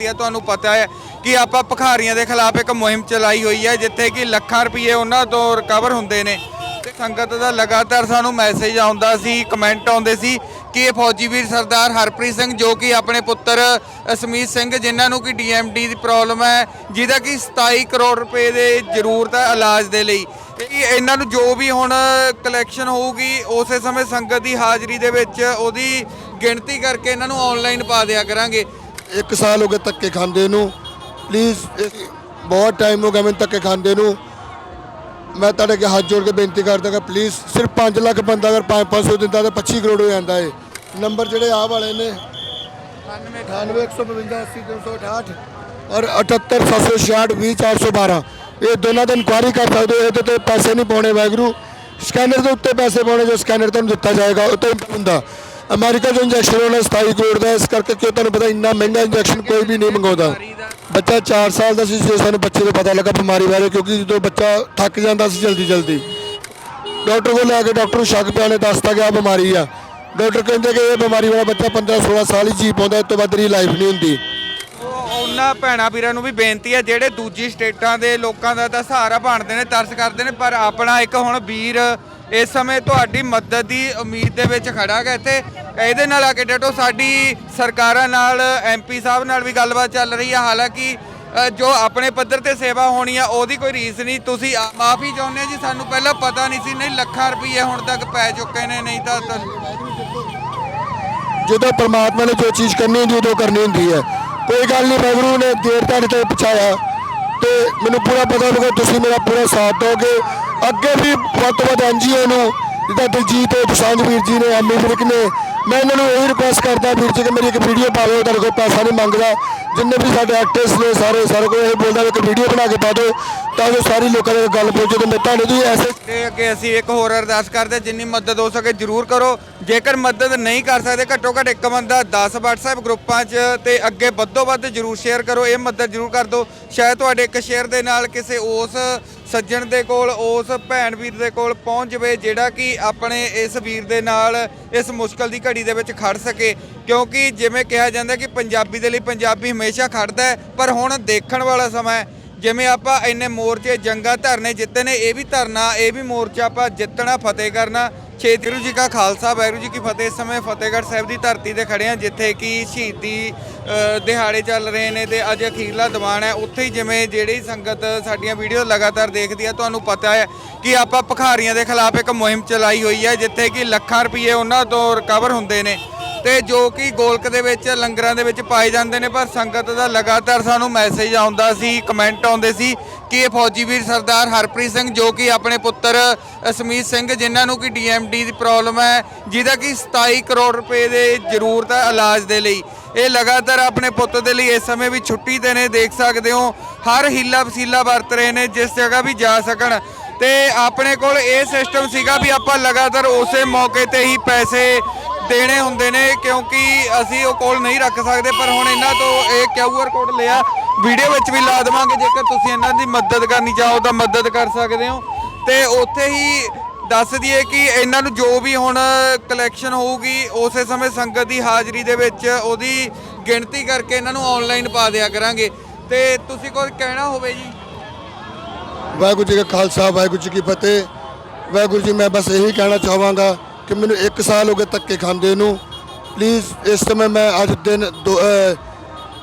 ਇਹ ਤੁਹਾਨੂੰ ਪਤਾ ਹੈ ਕਿ ਆਪਾਂ ਭਖਾਰੀਆਂ ਦੇ ਖਿਲਾਫ ਇੱਕ ਮੁਹਿੰਮ ਚਲਾਈ ਹੋਈ ਹੈ, ਜਿੱਥੇ ਕਿ ਲੱਖਾਂ ਰੁਪਏ ਉਹਨਾਂ ਤੋਂ ਰਿਕਵਰ ਹੁੰਦੇ ਨੇ। ਤੇ ਸੰਗਤ ਦਾ ਲਗਾਤਾਰ ਸਾਨੂੰ ਮੈਸੇਜ ਆਉਂਦਾ ਸੀ ਕਮੈਂਟ ਆਉਂਦੇ ਸੀ ਕਿ ਇਹ ਫੌਜੀ ਵੀਰ ਸਰਦਾਰ ਹਰਪ੍ਰੀਤ ਸਿੰਘ, ਜੋ ਕਿ ਆਪਣੇ ਪੁੱਤਰ ਅਸਮੀਤ ਸਿੰਘ, ਜਿਨ੍ਹਾਂ ਨੂੰ ਕਿ ਡੀਐਮਡੀ ਦੀ ਪ੍ਰੋਬਲਮ ਹੈ, ਜਿਹਦਾ ਕਿ 27 ਕਰੋੜ ਰੁਪਏ ਦੇ ਜ਼ਰੂਰਤ ਹੈ ਇਲਾਜ ਦੇ ਲਈ। ਇਹ ਇਹਨਾਂ ਨੂੰ ਜੋ ਵੀ ਹੁਣ ਕਲੈਕਸ਼ਨ ਹੋਊਗੀ, ਉਸੇ ਸਮੇਂ ਸੰਗਤ ਦੀ ਹਾਜ਼ਰੀ ਦੇ ਵਿੱਚ ਉਹਦੀ ਗਿਣਤੀ ਕਰਕੇ ਇਹਨਾਂ ਨੂੰ ਆਨਲਾਈਨ ਪਾ ਦਿਆ ਕਰਾਂਗੇ। ਇੱਕ ਸਾਲ ਹੋ ਗਿਆ ਧੱਕੇ ਖਾਂਦੇ ਨੂੰ। ਪਲੀਜ਼ ਬਹੁਤ ਟਾਈਮ ਹੋ ਗਿਆ ਮੈਨੂੰ ਧੱਕੇ ਖਾਂਦੇ ਨੂੰ। ਮੈਂ ਤੁਹਾਡੇ ਅੱਗੇ ਹੱਥ ਜੋੜ ਕੇ ਬੇਨਤੀ ਕਰਦਾ ਕਿ ਪਲੀਜ਼ ਸਿਰਫ 5 ਲੱਖ ਬੰਦਾ ਅਗਰ 5-500 ਦਿੰਦਾ ਤਾਂ 25 ਕਰੋੜ ਹੋ ਜਾਂਦਾ ਏ। ਨੰਬਰ ਜਿਹੜੇ ਆਹ ਵਾਲੇ ਨੇ 98 152 80 368 ਔਰ 78 766 20 412 ਇਹ ਦੋਨਾਂ ਦਾ ਇਨਕੁਆਰੀ ਕਰ ਸਕਦੇ ਹੋ। ਇਹਦੇ ਤੇ ਪੈਸੇ ਨਹੀਂ ਪਾਉਣੇ ਵਾਹਿਗੁਰੂ। ਸਕੈਨਰ ਦੇ ਉੱਤੇ ਪੈਸੇ ਪਾਉਣੇ, ਜੋ ਸਕੈਨਰ ਤੁਹਾਨੂੰ ਦਿੱਤਾ ਜਾਏਗਾ, ਉਹ ਤੋਂ ਹੁੰਦਾ। ਅਮਰੀਕਾ ਜੋ ਇੰਜੈਕਸ਼ਨ ਹੋਣਾ 27 ਕਰੋੜ ਦਾ, ਇਸ ਕਰਕੇ ਕਿਉਂ ਤੁਹਾਨੂੰ ਪਤਾ ਇੰਨਾ ਮਹਿੰਗਾ ਇੰਜੈਕਸ਼ਨ ਕੋਈ ਵੀ ਨਹੀਂ ਮੰਗਾਉਂਦਾ। ਬੱਚਾ 4 ਸਾਲ ਦਾ ਸੀ ਜਦੋਂ ਸਾਨੂੰ ਬੱਚੇ ਦਾ ਪਤਾ ਲੱਗਾ ਬਿਮਾਰੀ ਬਾਰੇ, ਕਿਉਂਕਿ ਜਦੋਂ ਬੱਚਾ ਥੱਕ ਜਾਂਦਾ ਸੀ ਜਲਦੀ ਜਲਦੀ। ਡਾਕਟਰ ਕੋਲ ਲੈ ਕੇ ਡਾਕਟਰ ਨੂੰ ਸ਼ੱਕ ਪਿਆ ਨੇ ਦੱਸਤਾ ਕਿ ਆ ਬਿਮਾਰੀ ਆ। ਡਾਕਟਰ ਕਹਿੰਦੇ ਕਿ ਇਹ ਬਿਮਾਰੀ ਵਾਲਾ ਬੱਚਾ 15 16 ਸਾਲ ਹੀ ਜੀ ਪਾਉਂਦਾ, ਇਸ ਤੋਂ ਵੱਧ ਦੀ ਲਾਈਫ ਨਹੀਂ ਹੁੰਦੀ। ਉਹਨਾਂ ਭੈਣਾ ਵੀਰਾਂ ਨੂੰ ਵੀ ਬੇਨਤੀ ਹੈ ਜਿਹੜੇ ਦੂਜੀ ਸਟੇਟਾਂ ਦੇ ਲੋਕਾਂ ਦਾ ਤਾਂ ਸਹਾਰਾ ਬਣਦੇ ਨੇ, ਤਰਸ ਕਰਦੇ ਨੇ, ਪਰ ਆਪਣਾ ਇੱਕ ਹੁਣ ਵੀਰ ਇਸ ਸਮੇਂ ਤੁਹਾਡੀ ਮਦਦ ਦੀ ਉਮੀਦ ਦੇ ਵਿੱਚ ਖੜਾ ਗਾ ਇੱਥੇ। ਇਹਦੇ ਨਾਲ ਆ ਕੇ ਡਟੋ, ਸਾਡੀ ਸਰਕਾਰਾਂ ਨਾਲ ਐਮਪੀ ਸਾਹਿਬ ਨਾਲ ਵੀ ਗੱਲਬਾਤ ਚੱਲ ਰਹੀ ਹੈ ਹਾਲਾਂਕਿ ਜੋ ਆਪਣੇ ਪੱਧਰ ਤੇ ਸੇਵਾ ਹੋਣੀ ਆ, ਉਹਦੀ ਕੋਈ ਰੀਸ ਨਹੀਂ। ਤੁਸੀਂ ਮਾਫੀ ਚਾਹੁੰਦੇ ਜੀ, ਸਾਨੂੰ ਪਹਿਲਾਂ ਪਤਾ ਨਹੀਂ ਸੀ, ਨਹੀਂ ਲੱਖਾਂ ਰੁਪਏ ਹੁਣ ਤੱਕ ਪੈ ਚੁੱਕੇ ਨੇ, ਨਹੀਂ ਤਾਂ ਜਦੋਂ ਪਰਮਾਤਮਾ ਨੇ ਜੋ ਚੀਜ਼ ਕਰਨੀ ਹੁੰਦੀ, ਉਦੋਂ ਕਰਨੀ ਹੁੰਦੀ ਹੈ। ਕੋਈ ਗੱਲ ਨਹੀਂ ਵਾਹਿਗੁਰੂ ਨੇ ਦੇਰ ਤੁਹਾਡੇ ਤੇ ਪਹੁੰਚਾਇਆ ਤੇ ਮੈਨੂੰ ਪੂਰਾ ਪਤਾ ਲੱਗਾ ਤੁਸੀਂ ਮੇਰਾ ਪੂਰਾ ਸਾਥ ਦੋਗੇ ਅੱਗੇ ਵੀ ਵੱਧ ਤੋਂ ਵੱਧ ਐਨਜੀਓ ਨੂੰ ਜਿੱਦਾਂ ਦਿਲਜੀਤ ਤੇ ਦੁਸਾਂਝ ਵੀਰ ਜੀ ਨੇ ਐਮੀ ਵਿਰਕ ਨੇ ਮੈਂ ਇਹਨਾਂ ਨੂੰ ਇਹ ਰਿਕੁਐਸਟ ਕਰਦਾ ਵੀਰ ਜੀ ਕਿ ਮੇਰੀ ਇੱਕ ਵੀਡੀਓ ਪਾ ਦਿਓ ਤੁਹਾਡੇ ਕੋਲ ਪੈਸਾ ਨਹੀਂ ਮੰਗਦਾ। ਜਿੰਨੇ ਵੀ ਸਾਡੇ ਐਕਟਰਸ ਨੇ ਸਾਰੇ ਸਾਰੇ ਕੋਲ ਇਹ ਬੋਲਦਾ ਇੱਕ ਵੀਡੀਓ ਬਣਾ ਕੇ ਪਾ ਦਿਓ ਤਾਂ ਜੋ ਸਾਰੀ ਲੋਕਾਂ ਦੇ ਗੱਲ ਪਹੁੰਚੇ ਤੇ ਮੈਂ ਤੁਹਾਨੂੰ ਵੀ ਐਸੇ ਤੇ ਅੱਗੇ ਅਸੀਂ ਇੱਕ ਹੋਰ ਅਰਦਾਸ ਕਰਦੇ ਹਾਂ, ਜਿੰਨੀ ਮਦਦ ਹੋ ਸਕੇ ਜਰੂਰ ਕਰੋ। ਜੇਕਰ ਮਦਦ ਨਹੀਂ ਕਰ ਸਕਦੇ ਘੱਟੋ ਘੱਟ ਇੱਕ ਬੰਦਾ 10 WhatsApp ਗਰੁੱਪਾਂ 'ਚ ਤੇ ਅੱਗੇ ਵੱਧੋ ਵੱਧ ਜਰੂਰ ਸ਼ੇਅਰ ਕਰੋ ਇਹ ਮਦਦ ਜਰੂਰ ਕਰ ਦਿਓ। ਸ਼ਾਇਦ ਤੁਹਾਡੇ ਇੱਕ ਸ਼ੇਅਰ ਦੇ ਨਾਲ ਕਿਸੇ ਉਸ ਸੱਜਣ ਦੇ ਕੋਲ, ਉਸ ਭੈਣ ਵੀਰ ਦੇ ਕੋਲ ਪਹੁੰਚ ਜਵੇ, ਜਿਹੜਾ ਕਿ ਆਪਣੇ ਇਸ ਵੀਰ ਦੇ ਨਾਲ ਇਸ ਮੁਸ਼ਕਲ ਦੀ ਘੜੀ ਦੇ ਵਿੱਚ ਖੜ ਸਕੇ। ਕਿਉਂਕਿ ਜਿਵੇਂ ਕਿਹਾ ਜਾਂਦਾ ਕਿ ਪੰਜਾਬੀ ਦੇ ਲਈ ਪੰਜਾਬੀ ਹਮੇਸ਼ਾ ਖੜਦਾ ਹੈ, ਪਰ ਹੁਣ ਦੇਖਣ ਵਾਲਾ ਸਮਾਂ ਜਿਵੇਂ ਆਪਾਂ ਇੰਨੇ ਮੋਰਚੇ ਜੰਗਾਂ ਧਰਨੇ ਜਿੱਤੇ ਨੇ, ਇਹ ਵੀ ਧਰਨਾ, ਇਹ ਵੀ ਮੋਰਚਾ ਆਪਾਂ ਜਿੱਤਣਾ, ਫਤਿਹ ਕਰਨਾ। ਛੇਤੀ ਗੁਰੂ ਜੀ ਕਾ ਖਾਲਸਾ, ਵਾਹਿਗੁਰੂ ਜੀ ਕੀ ਫਤਿਹ। ਇਸ ਸਮੇਂ ਫਤਿਹਗੜ੍ਹ ਸਾਹਿਬ ਦੀ ਧਰਤੀ ਤੇ ਖੜੇ ਆ ਜਿੱਥੇ ਕਿ ਸ਼ਹੀਦੀ ਦਿਹਾੜੇ ਚੱਲ ਰਹੇ ਨੇ ਤੇ ਅੱਜ ਅਖੀਰਲਾ ਦੀਵਾਨ ਹੈ। ਉੱਥੇ ਹੀ ਜਿਵੇਂ ਜਿਹੜੀ ਸੰਗਤ ਸਾਡੀਆਂ ਵੀਡੀਓ ਲਗਾਤਾਰ ਦੇਖਦੀ ਹੈ ਤੁਹਾਨੂੰ ਪਤਾ ਹੈ ਕਿ ਆਪਾਂ ਭਖਾਰੀਆਂ ਦੇ ਖਿਲਾਫ ਇੱਕ ਮੁਹਿੰਮ ਚਲਾਈ ਹੋਈ ਹੈ, ਜਿੱਥੇ ਕਿ ਲੱਖਾਂ ਰੁਪਏ ਉਹਨਾਂ ਤੋਂ ਰਿਕਵਰ ਹੁੰਦੇ ਨੇ ਤੇ ਜੋ ਕਿ ਗੋਲਕ ਦੇ ਵਿੱਚ, ਲੰਗਰਾਂ ਦੇ ਵਿੱਚ ਪਾਏ ਜਾਂਦੇ ਨੇ, ਪਰ ਸੰਗਤ ਦਾ ਲਗਾਤਾਰ ਸਾਨੂੰ ਮੈਸੇਜ ਆਉਂਦਾ ਸੀ ਕਮੈਂਟ ਆਉਂਦੇ ਸੀ ਕਿ ਇਹ ਫੌਜੀ ਵੀਰ ਸਰਦਾਰ ਹਰਪ੍ਰੀਤ ਸਿੰਘ ਜੋ ਕਿ ਆਪਣੇ ਪੁੱਤਰ ਅਸਮੀਤ ਸਿੰਘ, ਜਿਨ੍ਹਾਂ ਨੂੰ ਕਿ ਡੀਐਮਡੀ ਦੀ ਪ੍ਰੋਬਲਮ ਹੈ, ਜਿਹਦਾ ਕਿ 27 ਕਰੋੜ ਰੁਪਏ ਦੇ ਜ਼ਰੂਰਤ ਹੈ ਇਲਾਜ ਦੇ ਲਈ। ਇਹ ਲਗਾਤਾਰ ਆਪਣੇ ਪੁੱਤ ਦੇ ਲਈ ਇਸ ਸਮੇਂ ਵੀ ਛੁੱਟੀ ਤੇ ਨੇ, ਦੇਖ ਸਕਦੇ ਹੋ, ਹਰ ਹੀਲਾ ਵਸੀਲਾ ਵਰਤ ਰਹੇ ਨੇ, ਜਿਸ ਜਗ੍ਹਾ ਵੀ ਜਾ ਸਕਣ। ਤੇ ਆਪਣੇ ਕੋਲ ਇਹ ਸਿਸਟਮ ਸੀਗਾ ਵੀ ਆਪਾਂ ਲਗਾਤਾਰ ਉਸੇ ਮੌਕੇ ਤੇ ਹੀ ਪੈਸੇ ਦੇਣੇ ਹੁੰਦੇ ਨੇ, ਕਿਉਂਕਿ ਅਸੀਂ ਉਹ ਕੋਲ ਨਹੀਂ ਰੱਖ ਸਕਦੇ, ਪਰ ਹੁਣ ਇਹਨਾਂ ਤੋਂ ਇਹ ਕਿਊਆਰ ਕੋਡ ਲਿਆ ਵੀਡੀਓ ਵਿੱਚ ਵੀ ਲਾ ਦੇਵਾਂਗੇ, ਜੇਕਰ ਤੁਸੀਂ ਇਹਨਾਂ ਦੀ ਮਦਦ ਕਰਨੀ ਚਾਹੋ ਤਾਂ ਮਦਦ ਕਰ ਸਕਦੇ ਹੋ। ਤੇ ਉੱਥੇ ਹੀ ਦੱਸ ਦਈਏ ਕਿ ਇਹਨਾਂ ਨੂੰ ਜੋ ਵੀ ਹੁਣ ਕਲੈਕਸ਼ਨ ਹੋਊਗੀ, ਉਸੇ ਸਮੇਂ ਸੰਗਤ ਦੀ ਹਾਜ਼ਰੀ ਦੇ ਵਿੱਚ ਉਹਦੀ ਗਿਣਤੀ ਕਰਕੇ ਇਹਨਾਂ ਨੂੰ ਆਨਲਾਈਨ ਪਾ ਦਿਆ ਕਰਾਂਗੇ। ਤੇ ਤੁਸੀਂ ਕੋਈ ਕਹਿਣਾ ਹੋਵੇ ਜੀ? ਵਾਹਿਗੁਰੂ ਜੀ ਕਾ ਖਾਲਸਾ, ਵਾਹਿਗੁਰੂ ਜੀ ਕੀ ਫਤਿਹ। ਵਾਹਿਗੁਰੂ ਜੀ, ਮੈਂ ਬਸ ਇਹੀ ਕਹਿਣਾ ਚਾਹਾਂਗਾ ਕਿ ਮੈਨੂੰ 1 ਸਾਲ ਹੋ ਗਏ ਧੱਕੇ ਖਾਂਦੇ ਨੂੰ। ਪਲੀਜ਼ ਇਸ ਸਮੇਂ ਮੈਂ ਅੱਜ ਦਿਨ ਦੋ- ਅਹ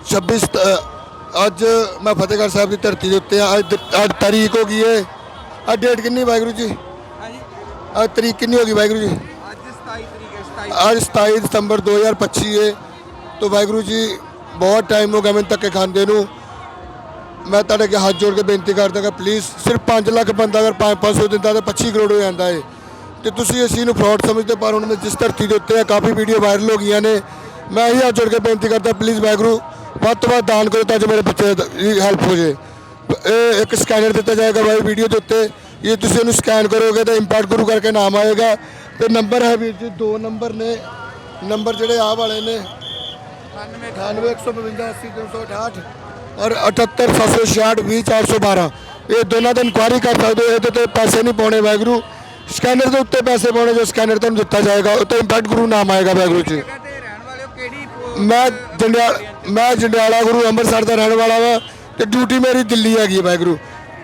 26 ਸਤ- ਅੱਜ ਮੈਂ ਫਤਿਹਗੜ੍ਹ ਸਾਹਿਬ ਦੀ ਧਰਤੀ ਦੇ ਉੱਤੇ ਹਾਂ ਅੱਜ ਅੱਜ ਤਾਰੀਖ ਹੋ ਗਈ ਏ। ਅੱਜ ਡੇਟ ਕਿੰਨੀ ਵਾਹਿਗੁਰੂ ਜੀ? ਹਾਂਜੀ। ਅੱਜ ਤਰੀਕ ਕਿੰਨੀ ਹੋ ਗਈ ਵਾਹਿਗੁਰੂ ਜੀ? ਅੱਜ 27 ਤਰੀਕ ਹੈ 27 ਅੱਜ 27 ਦਸੰਬਰ 2025 ਹੈ ਤੋਂ ਵਾਹਿਗੁਰੂ ਜੀ ਬਹੁਤ ਟਾਈਮ ਹੋ ਗਿਆ ਮੈਨੂੰ ਧੱਕੇ ਖਾਂਦੇ ਨੂੰ। ਮੈਂ ਤੁਹਾਡੇ ਅੱਗੇ ਹੱਥ ਜੋੜ ਕੇ ਬੇਨਤੀ ਕਰਦਾ ਕਿ ਪਲੀਜ਼ ਸਿਰਫ 5 ਲੱਖ ਬੰਦਾ ਅਗਰ 5-500 ਦਿੰਦਾ ਤਾਂ 25 ਕਰੋੜ ਹੋ ਜਾਂਦਾ ਹੈ ਤੇ ਤੁਸੀਂ ਇਸ ਚੀਜ਼ ਨੂੰ ਫਰਾਡ ਸਮਝਦੇ ਪਰ ਹੁਣ ਮੈਂ ਜਿਸ ਧਰਤੀ ਦੇ ਉੱਤੇ ਆ ਕਾਫੀ ਵੀਡੀਓ ਵਾਇਰਲ ਹੋ ਗਈਆਂ ਨੇ। ਮੈਂ ਇਹੀ ਹੱਥ ਜੋੜ ਕੇ ਬੇਨਤੀ ਕਰਦਾ ਪਲੀਜ਼ ਵਾਹਿਗੁਰੂ ਵੱਧ ਤੋਂ ਵੱਧ ਦਾਨ ਕਰੋ ਤਾਂ ਜੋ ਮੇਰੇ ਬੱਚੇ ਦੀ ਹੈਲਪ ਹੋ ਜੇ। ਇਹ ਇੱਕ ਸਕੈਨਰ ਦਿੱਤਾ ਜਾਏਗਾ ਭਾਈ ਵੀਡੀਓ ਦੇ ਉੱਤੇ। ਇਹ ਤੁਸੀਂ ਉਹਨੂੰ ਸਕੈਨ ਕਰੋਗੇ ਤਾਂ ਇੰਪੈਕਟ ਗੁਰੂ ਕਰਕੇ ਨਾਮ ਆਏਗਾ। ਤੇ ਨੰਬਰ ਹੈ ਵੀਰ ਜੀ ਦੋ ਨੰਬਰ ਨੇ। ਨੰਬਰ ਜਿਹੜੇ ਆਹ ਵਾਲੇ ਨੇ। 98 152 80 368 ਔਰ 78 766 20 412 ਇਹ ਦੋਨਾਂ ਦਾ ਇਨਕੁਆਰੀ ਕਰ ਸਕਦੇ ਹੋ। ਇਹਦੇ ਤੇ ਪੈਸੇ ਨਹੀਂ ਪਾਉਣੇ ਵਾਹਿਗੁਰੂ। ਸਕੈਨਰ ਦੇ ਉੱਤੇ ਪੈਸੇ ਪਾਉਣੇ ਜੋ ਸਕੈਨਰ ਤੁਹਾਨੂੰ ਦਿੱਤਾ ਜਾਏਗਾ ਉਹ ਤੇ ਇੰਪੈਕਟ ਗੁਰੂ ਨਾਮ ਆਏਗਾ ਵਾਹਿਗੁਰੂ ਜੀ। ਮੈਂ ਜੰਡਿਆਲ ਮੈਂ ਜੰਡਿਆਲਾ ਗੁਰੂ ਅੰਮ੍ਰਿਤਸਰ ਦਾ ਰਹਿਣ ਵਾਲਾ ਵਾਂ ਤੇ ਡਿਊਟੀ ਮੇਰੀ ਦਿੱਲੀ ਹੈਗੀ ਹੈ ਵਾਹਿਗੁਰੂ।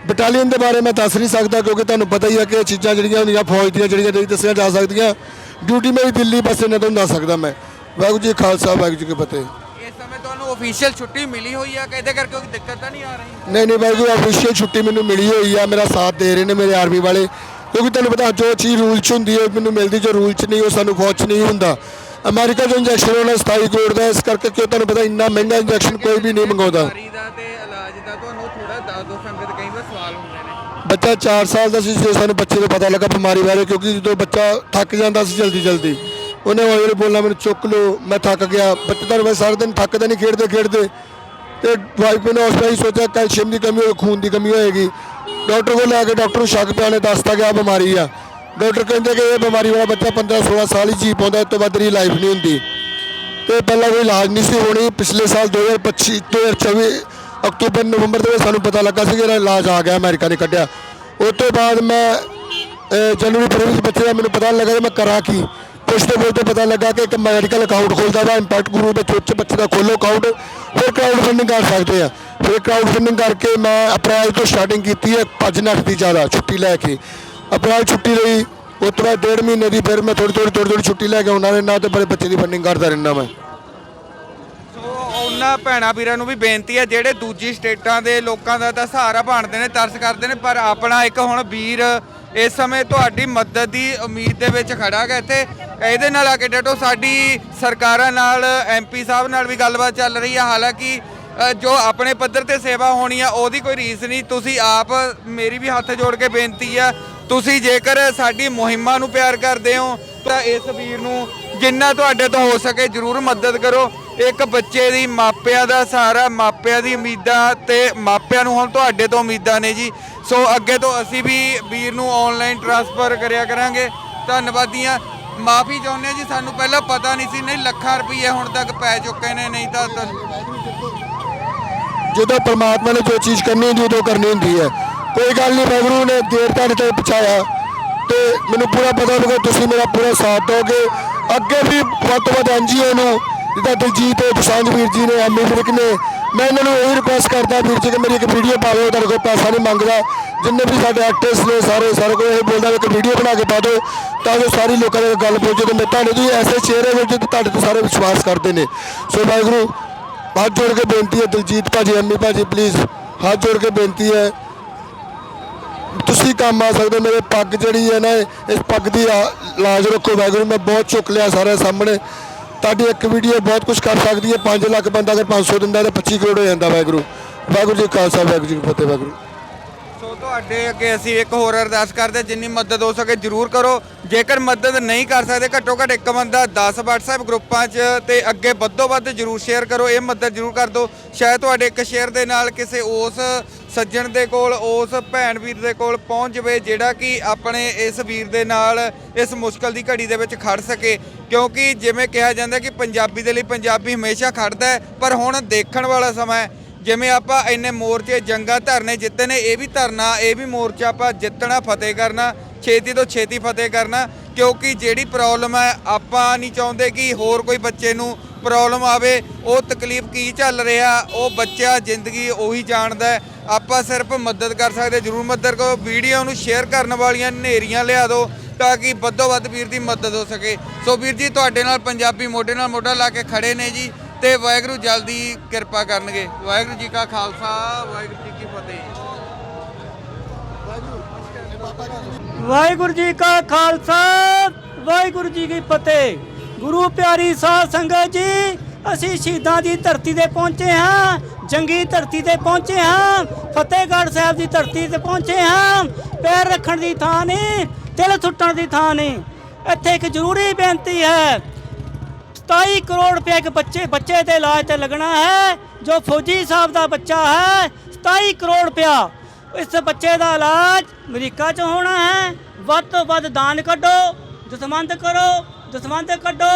ਬਟਾਲੀਅਨ ਦੇ ਬਾਰੇ ਮੈਂ ਦੱਸ ਨਹੀਂ ਸਕਦਾ ਕਿਉਂਕਿ ਤੁਹਾਨੂੰ ਪਤਾ ਹੀ ਹੈ ਕਿ ਇਹ ਚੀਜ਼ਾਂ ਜਿਹੜੀਆਂ ਹੁੰਦੀਆਂ ਫੌਜ ਦੀਆਂ ਜਿਹੜੀਆਂ ਨਹੀਂ ਦੱਸੀਆਂ ਜਾ ਸਕਦੀਆਂ। ਡਿਊਟੀ ਮੇਰੀ ਦਿੱਲੀ ਬਸ ਇਹਨਾਂ ਤੋਂ ਦੱਸ ਸਕਦਾ ਮੈਂ। ਵਾਹਿਗੁਰੂ ਜੀ ਖਾਲਸਾ ਵਾਹਿਗੁਰੂ ਜੀ ਕੀ ਫਤਿਹ। ਇਸ ਸਮੇਂ ਤੁਹਾਨੂੰ ਅਫੀਸ਼ੀਅਲ ਛੁੱਟੀ ਮਿਲੀ ਹੋਈ ਆ ਕਿ ਇਹਦੇ ਕਰਕੇ ਕੋਈ ਦਿੱਕਤ ਤਾਂ ਨਹੀਂ ਆ ਰਹੀ? ਨਹੀਂ ਨਹੀਂ ਵਾਹਿਗੁਰੂ ਅਫੀਸ਼ੀਅਲ ਛੁੱਟੀ ਮੈਨੂੰ ਮਿਲੀ ਹੋਈ ਆ ਮੇਰਾ ਸਾਥ ਦੇ ਰਹੇ ਨੇ ਮੇਰੇ ਆਰਮੀ ਵਾਲੇ। ਕਿਉਂਕਿ ਤੁਹਾਨੂੰ ਪਤਾ ਜੋ ਚੀਜ਼ ਰੂਲ 'ਚ ਹੁੰਦੀ ਹੈ ਮੈਨੂੰ ਮਿਲਦੀ ਜੋ ਰੂਲ 'ਚ ਨਹੀਂ ਉਹ ਸਾਨੂੰ ਫੌਜ 'ਚ ਨਹੀਂ ਹੁੰਦਾ। ਅਮਰੀਕਾ ਜੋ ਇੰਜੈਕਸ਼ਨ ਹੋਣਾ 27 ਕਰੋੜ ਦਾ ਇਸ ਕਰਕੇ ਕਿਉਂ ਤੁਹਾਨੂੰ ਪਤਾ ਇੰਨਾ ਮਹਿੰਗਾ ਇੰਜੈਕਸ਼ਨ ਕੋਈ ਵੀ ਨਹੀਂ ਮੰਗਾਉਂਦਾ? ਬਿਮਾਰੀ ਦਾ ਤੇ ਇਲਾਜ ਦਾ ਤੁਹਾਨੂੰ ਥੋੜਾ ਦੱਸ ਦੋ ਸੰਗਤ ਕਈ ਵਾਰ ਸਵਾਲ ਹੁੰਦੇ ਨੇ। ਬੱਚਾ 4 ਸਾਲ ਦਾ ਸੀ ਜਦੋਂ ਸਾਨੂੰ ਬੱਚੇ ਨੂੰ ਪਤਾ ਲੱਗਾ ਬਿਮਾਰੀ ਬਾਰੇ ਕਿਉਂਕਿ ਜਦੋਂ ਬੱਚਾ ਥੱਕ ਜਾਂਦਾ ਸੀ ਜਲਦੀ ਜਲਦੀ ਉਹਨੇ ਹੌਲੀ ਹੌਲੀ ਬੋਲਣਾ ਮੈਨੂੰ ਚੁੱਕ ਲਓ ਮੈਂ ਥੱਕ ਗਿਆ। ਬੱਚੇ ਤੁਹਾਨੂੰ ਪਤਾ ਸਾਰਾ ਦਿਨ ਥੱਕਦੇ ਨਹੀਂ ਖੇਡਦੇ ਖੇਡਦੇ। ਤੇ ਵਾਈਫ ਨੇ ਉਸ ਹੀ ਸੋਚਿਆ ਕੈਲਸ਼ੀਅਮ ਦੀ ਕਮੀ ਹੋਏ ਖੂਨ ਦੀ ਕਮੀ ਹੋਏਗੀ। ਡਾਕਟਰ ਕੋਲ ਲੈ ਕੇ ਡਾਕਟਰ ਨੂੰ ਸ਼ੱਕ ਪਿਆ ਨੇ ਦੱਸਤਾ ਗਿਆ ਬਿਮਾਰੀ ਆ। ਡਾਕਟਰ ਕਹਿੰਦੇ ਕਿ ਇਹ ਬਿਮਾਰੀ ਵਾਲਾ ਬੱਚਾ 15 16 ਸਾਲ ਹੀ ਜੀ ਪਾਉਂਦਾ ਇਸ ਤੋਂ ਵੱਧ ਦੀ ਲਾਈਫ ਨਹੀਂ ਹੁੰਦੀ। ਤੇ ਪਹਿਲਾਂ ਕੋਈ ਇਲਾਜ ਨਹੀਂ ਸੀ ਹੋਣੀ। ਪਿਛਲੇ ਸਾਲ 2025 2024 ਅਕਤੂਬਰ ਨਵੰਬਰ ਦੇ ਵਿੱਚ ਸਾਨੂੰ ਪਤਾ ਲੱਗਾ ਸੀ ਕਿ ਇਹਦਾ ਇਲਾਜ ਆ ਗਿਆ ਅਮਰੀਕਾ ਨੇ ਕੱਢਿਆ। ਉਸ ਤੋਂ ਬਾਅਦ ਮੈਂ ਅਹ, ਜਨਵਰੀ ਫਰਵਰੀ ਵਿੱਚ ਬੱਚੇ ਦਾ ਮੈਨੂੰ ਪਤਾ ਲੱਗਾ ਕਿ ਮੈਂ ਕਰਾਂ ਕੀ। ਪੁੱਛਦੇ ਪੁੱਛਦੇ ਪਤਾ ਲੱਗਾ ਕਿ ਇੱਕ ਮੈਡੀਕਲ ਅਕਾਊਂਟ ਖੋਲਦਾ ਵਾ ਇੰਪੈਕਟ ਗਰੁੱਪ ਵਿੱਚ ਉੱਚ ਬੱਚੇ ਦਾ ਖੋਲੋ ਅਕਾਊਂਟ ਫਿਰ ਕਰਾਊਡ ਫੰਡਿੰਗ ਕਰ ਸਕਦੇ ਆ। ਫਿਰ ਕਰਾਊਡ ਫੰਡਿੰਗ ਕਰਕੇ ਮੈਂ ਅਪ੍ਰੈਲ ਤੋਂ ਸਟਾਰਟਿੰਗ ਕੀਤੀ ਹੈ 5 ਲੱਖ ਦੀ ਜ਼ਿਆਦਾ ਛੁੱਟੀ ਲੈ ਕੇ। ਅਪ੍ਰੈਲ ਛੁੱਟੀ ਲਈ, ਉਸ ਤੋਂ ਬਾਅਦ ਡੇਢ ਮਹੀਨੇ ਦੀ ਫਿਰ ਮੈਂ ਥੋੜੀ ਥੋੜੀ ਥੋੜੀ ਥੋੜੀ ਛੁੱਟੀ ਲੈ ਕੇ ਆਉਣਾ ਰਹਿਣਾ ਤੇ ਬੜੇ ਬੱਚੇ ਦੀ ਫੰਡਿੰਗ ਕਰਦਾ ਰਹਿਣਾ ਮੈਂ। ਉਹਨਾਂ ਭੈਣਾ ਵੀਰਾਂ ਨੂੰ ਵੀ ਬੇਨਤੀ ਹੈ, ਜਿਹੜੇ ਦੂਜੀ ਸਟੇਟਾਂ ਦੇ ਲੋਕਾਂ ਦਾ ਤਾਂ ਸਹਾਰਾ ਬਣਦੇ ਨੇ, ਤਰਸ ਕਰਦੇ ਨੇ, ਪਰ ਆਪਣਾ ਇੱਕ ਹੁਣ ਵੀਰ ਇਸ ਸਮੇਂ ਤੁਹਾਡੀ ਮਦਦ ਦੀ ਉਮੀਦ ਦੇ ਵਿੱਚ ਖੜਾ ਹੈ ਇੱਥੇ। ਇਹਦੇ ਨਾਲ ਆ ਕੇ ਡਟੋ, ਸਾਡੀ ਸਰਕਾਰਾਂ ਨਾਲ ਐਮਪੀ ਸਾਹਿਬ ਨਾਲ ਵੀ ਗੱਲਬਾਤ ਚੱਲ ਰਹੀ ਹੈ ਹਾਲਾਂਕਿ ਜੋ ਆਪਣੇ ਪੱਧਰ ਤੇ ਸੇਵਾ ਹੋਣੀ ਆ, ਉਹਦੀ ਕੋਈ ਰੀਸ ਨਹੀਂ। ਤੁਸੀਂ ਆਪ ਮੇਰੀ ਵੀ ਹੱਥ ਜੋੜ ਕੇ ਬੇਨਤੀ ਆ ਤੁਸੀਂ ਜੇਕਰ ਸਾਡੀ ਮੁਹਿੰਮਾਂ ਨੂੰ ਪਿਆਰ ਕਰਦੇ ਹੋ, ਤਾਂ ਇਸ ਵੀਰ ਨੂੰ ਜਿੰਨਾ ਤੁਹਾਡੇ ਤੋਂ ਹੋ ਸਕੇ ਜਰੂਰ ਮਦਦ ਕਰੋ। ਇੱਕ ਬੱਚੇ ਦੀ ਮਾਪਿਆਂ ਦਾ ਸਹਾਰਾ, ਮਾਪਿਆਂ ਦੀ ਉਮੀਦਾਂ ਤੇ ਮਾਪਿਆਂ ਨੂੰ ਹੁਣ ਤੁਹਾਡੇ ਤੋਂ ਉਮੀਦਾਂ ਨੇ ਜੀ। ਸੋ ਅੱਗੇ ਤੋਂ ਅਸੀਂ ਵੀ ਵੀਰ ਨੂੰ ਆਨਲਾਈਨ ਟ੍ਰਾਂਸਫਰ ਕਰਿਆ ਕਰਾਂਗੇ। ਧੰਨਵਾਦੀਆਂ। ਮਾਫੀ ਚਾਹੁੰਦੇ ਹਾਂ ਜੀ, ਸਾਨੂੰ ਪਹਿਲਾਂ ਪਤਾ ਨਹੀਂ ਸੀ, ਨਹੀਂ ਲੱਖਾਂ ਰੁਪਏ ਹੁਣ ਤੱਕ ਪੈ ਚੁੱਕੇ ਨੇ, ਨਹੀਂ ਤਾਂ ਜਦੋਂ ਪਰਮਾਤਮਾ ਨੇ ਜੋ ਚੀਜ਼ ਕਰਨੀ ਹੁੰਦੀ ਉਦੋਂ ਕਰਨੀ ਹੁੰਦੀ ਹੈ। ਕੋਈ ਗੱਲ ਨਹੀਂ ਵਾਹਿਗੁਰੂ ਨੇ ਦੇਰ ਤੁਹਾਡੇ ਤੇ ਪਹੁੰਚਾਇਆ ਤੇ ਮੈਨੂੰ ਪੂਰਾ ਪਤਾ ਲੱਗਾ ਤੁਸੀਂ ਮੇਰਾ ਪੂਰਾ ਸਾਥ ਦੋਗੇ ਅੱਗੇ ਵੀ ਵੱਧ ਤੋਂ ਵੱਧ ਐਨਜੀਓ ਨੂੰ, ਜਿੱਦਾਂ ਦਿਲਜੀਤ ਤੇ ਦਸਾਂਝ ਵੀਰ ਜੀ ਨੇ, ਐਮੀ ਵਿਰਕ ਨੇ, ਮੈਂ ਇਹਨਾਂ ਨੂੰ ਇਹ ਰਿਕੁਐਸਟ ਕਰਦਾ ਵੀਰ ਜੀ ਕਿ ਮੇਰੀ ਇੱਕ ਵੀਡੀਓ ਪਾ ਦਿਓ ਤੁਹਾਡੇ ਕੋਲ ਪੈਸਾ ਨਹੀਂ ਮੰਗਦਾ। ਜਿੰਨੇ ਵੀ ਸਾਡੇ ਐਕਟਰਸ ਨੇ ਸਾਰੇ ਸਾਰੇ ਕੋਲ ਇਹ ਬੋਲਦਾ ਇੱਕ ਵੀਡੀਓ ਬਣਾ ਕੇ ਪਾ ਦਿਓ, ਤਾਂ ਜੋ ਸਾਰੀ ਲੋਕਾਂ ਦੇ ਗੱਲ ਪਹੁੰਚੇ ਤੇ ਮੈਂ ਤੁਹਾਡੇ ਜੀ ਐਸੇ ਚਿਹਰੇ ਵਿੱਚ ਤੇ ਤੁਹਾਡੇ ਤੇ ਸਾਰੇ ਵਿਸ਼ਵਾਸ ਕਰਦੇ ਨੇ। ਸੋ ਵਾਹਿਗੁਰੂ, ਹੱਥ ਜੋੜ ਕੇ ਬੇਨਤੀ ਹੈ ਦਿਲਜੀਤ ਭਾਜੀ ਅੰਮੀ ਭਾਜੀ ਪਲੀਜ਼ ਹੱਥ ਜੋੜ ਕੇ ਬੇਨਤੀ ਹੈ। ਤੁਸੀਂ ਕੰਮ ਆ ਸਕਦੇ ਮੇਰੇ ਪੱਗ ਜਿਹੜੀ ਹੈ ਨਾ, ਇਸ ਪੱਗ ਦੀ ਲਾਜ ਰੱਖੋ ਵਾਹਿਗੁਰੂ, ਮੈਂ ਬਹੁਤ ਚੁੱਕ ਲਿਆ ਸਾਰੇ ਸਾਹਮਣੇ। ਤੁਹਾਡੀ ਇੱਕ ਵੀਡੀਓ ਬਹੁਤ ਕੁਝ ਕਰ ਸਕਦੀ ਹੈ 5 ਲੱਖ ਬੰਦਾ ਅਗਰ 500 ਦਿੰਦਾ ਤਾਂ 25 ਕਰੋੜ ਹੋ ਜਾਂਦਾ ਵਾਹਿਗੁਰੂ। ਵਾਹਿਗੁਰੂ ਜੀ ਖਾਲਸਾ, ਵਾਹਿਗੁਰੂ ਜੀ ਫਤਿਹ, ਵਾਹਿਗੁਰੂ। ਸੋ ਤੁਹਾਡੇ ਅੱਗੇ ਅਸੀਂ ਇੱਕ ਹੋਰ ਅਰਦਾਸ ਕਰਦੇ ਜਿੰਨੀ ਮਦਦ ਹੋ ਸਕੇ ਜਰੂਰ ਕਰੋ। ਜੇਕਰ ਮਦਦ ਨਹੀਂ ਕਰ ਸਕਦੇ, ਘੱਟੋ ਘੱਟ ਇੱਕ ਬੰਦਾ 10 WhatsApp ਗਰੁੱਪਾਂ 'ਚ ਤੇ ਅੱਗੇ ਵੱਧੋ ਵੱਧ ਜਰੂਰ ਸ਼ੇਅਰ ਕਰੋ, ਇਹ ਮਦਦ ਜਰੂਰ ਕਰ ਦਿਓ। ਸ਼ਾਇਦ ਤੁਹਾਡੇ ਇੱਕ ਸ਼ੇਅਰ ਦੇ ਨਾਲ ਕਿਸੇ ਉਸ ਸੱਜਣ ਦੇ ਕੋਲ, ਉਸ ਭੈਣ ਵੀਰ ਦੇ ਕੋਲ ਪਹੁੰਚ ਜਵੇ, ਜਿਹੜਾ ਕਿ ਆਪਣੇ ਇਸ ਵੀਰ ਦੇ ਨਾਲ ਇਸ ਮੁਸ਼ਕਲ ਦੀ ਘੜੀ ਦੇ ਵਿੱਚ ਖੜ ਸਕੇ। ਕਿਉਂਕਿ ਜਿਵੇਂ ਕਿਹਾ ਜਾਂਦਾ ਕਿ ਪੰਜਾਬੀ ਦੇ ਲਈ ਪੰਜਾਬੀ ਹਮੇਸ਼ਾ ਖੜਦਾ ਹੈ, ਪਰ ਹੁਣ ਦੇਖਣ ਵਾਲਾ ਸਮਾਂ ਹੈ। ਜਿਵੇਂ ਆਪਾਂ ਇੰਨੇ ਮੋਰਚੇ, ਜੰਗਾਂ ਧਰਨੇ ਜਿੱਤੇ ਨੇ, ਇਹ ਵੀ ਧਰਨਾ, ਇਹ ਵੀ ਮੋਰਚਾ ਆਪਾਂ ਜਿੱਤਣਾ, ਫਤਿਹ ਕਰਨਾ, ਛੇਤੀ ਤੋਂ ਛੇਤੀ ਫਤਿਹ ਕਰਨਾ। ਕਿਉਂਕਿ ਜਿਹੜੀ ਪ੍ਰੋਬਲਮ ਹੈ, ਆਪਾਂ ਨਹੀਂ ਚਾਹੁੰਦੇ ਕਿ ਹੋਰ ਕੋਈ ਬੱਚੇ ਨੂੰ ਪ੍ਰੋਬਲਮ ਆਵੇ। ਉਹ ਤਕਲੀਫ ਕੀ ਚੱਲ ਰਿਹਾ, ਉਹ ਬੱਚਾ ਜ਼ਿੰਦਗੀ ਉਹੀ ਜਾਣਦਾ ਆਪਾਂ ਸਿਰਫ ਮਦਦ ਕਰ ਸਕਦੇ, ਜਰੂਰ ਮਦਦ ਕਰੋ, ਵੀਡੀਓ ਨੂੰ ਸ਼ੇਅਰ ਕਰਨ ਵਾਲੀਆਂ ਨੇਰੀਆਂ ਲਿਆ ਦਿਓ ਤਾਂ ਕਿ ਵੱਧੋ ਵੱਧ ਵੀਰ ਦੀ ਮਦਦ ਹੋ ਸਕੇ। ਸੋ ਵੀਰ ਜੀ, ਤੁਹਾਡੇ ਨਾਲ ਪੰਜਾਬੀ ਮੋਢੇ ਨਾਲ ਮੋਢਾ ਲਾ ਕੇ ਖੜੇ ਨੇ ਜੀ ਤੇ ਵਾਹਿਗੁਰੂ ਜਲਦੀ ਕਿਰਪਾ ਕਰਨਗੇ। ਵਾਹਿਗੁਰੂ ਜੀ ਕਾ ਖਾਲਸਾ, ਵਾਹਿਗੁਰੂ ਜੀ ਕੀ ਫਤਿਹ। ਵਾਹਿਗੁਰੂ ਜੀ ਕਾ ਖਾਲਸਾ, ਵਾਹਿਗੁਰੂ ਜੀ ਕੀ ਫਤਿਹ। ਗੁਰੂ ਪਿਆਰੀ ਸਾਧ ਸੰਗਤ ਜੀ ਅਸੀਂ ਸ਼ਹੀਦਾਂ ਦੀ ਧਰਤੀ ਤੇ ਪਹੁੰਚੇ ਹਾਂ, ਜੰਗੀ ਧਰਤੀ ਤੇ ਪਹੁੰਚੇ ਹਾਂ, ਫਤਿਹਗੜ੍ਹ ਸਾਹਿਬ ਦੀ ਧਰਤੀ ਤੇ ਪਹੁੰਚੇ ਹਾਂ, ਪੈਰ ਰੱਖਣ ਦੀ ਥਾਂ ਨਹੀਂ, ਦਿਲ ਸੁੱਟਣ ਦੀ ਥਾਂ ਨਹੀਂ। ਇੱਥੇ ਇੱਕ ਜ਼ਰੂਰੀ ਬੇਨਤੀ ਹੈ 27 ਕਰੋੜ ਰੁਪਏ ਇੱਕ ਬੱਚੇ ਬੱਚੇ ਦੇ ਇਲਾਜ ਤੇ ਲੱਗਣਾ ਹੈ, ਜੋ ਫੌਜੀ ਸਾਹਿਬ ਦਾ ਬੱਚਾ ਹੈ 27 ਕਰੋੜ ਰੁਪਇਆ। ਇਸ ਬੱਚੇ ਦਾ ਇਲਾਜ ਅਮਰੀਕਾ 'ਚ ਹੋਣਾ ਹੈ, ਵੱਧ ਤੋਂ ਵੱਧ ਦਾਨ ਕੱਢੋ ਦਸਮੰਦ ਕਰੋ ਦਸਮੰਦ ਕੱਢੋ।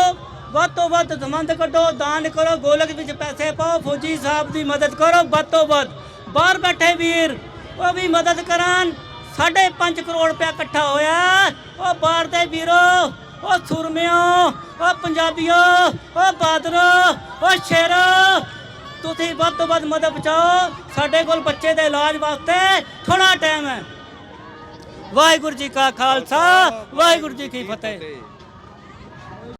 ਵੱਧ ਤੋਂ ਵੱਧ ਦਸਮੰਦ ਕੱਢੋ, ਦਾਨ ਕਰੋ, ਗੋਲਕ ਵਿੱਚ ਪੈਸੇ ਪਾਓ, ਫੌਜੀ ਸਾਹਿਬ ਦੀ ਮਦਦ ਕਰੋ, ਵੱਧ ਤੋਂ ਵੱਧ। ਬਾਹਰ ਬੈਠੇ ਵੀਰ, ਉਹ ਵੀ ਮਦਦ ਕਰਨ ਸਾਢੇ ਕਰੋੜ ਰੁਪਇਆ ਇਕੱਠਾ ਹੋਇਆ। ਉਹ ਬਾਹਰ ਦੇ ਵੀਰੋ, ਉਹ ਸੁਰਮਿਓ, ਉਹ ਪੰਜਾਬੀਓ, ਉਹ ਬਾਦਰੋ, ਉਹ ਸ਼ੇਰੋ, ਤੁਸੀਂ ਵੱਧ ਤੋਂ ਵੱਧ ਮਦਦ ਪਹੁੰਚਾਓ। ਸਾਡੇ ਕੋਲ ਬੱਚੇ ਦੇ ਇਲਾਜ ਵਾਸਤੇ ਥੋੜਾ ਟਾਈਮ ਹੈ। ਵਾਹਿਗੁਰੂ ਜੀ ਕਾ ਖਾਲਸਾ, ਵਾਹਿਗੁਰੂ ਜੀ ਕੀ ਫਤਿਹ।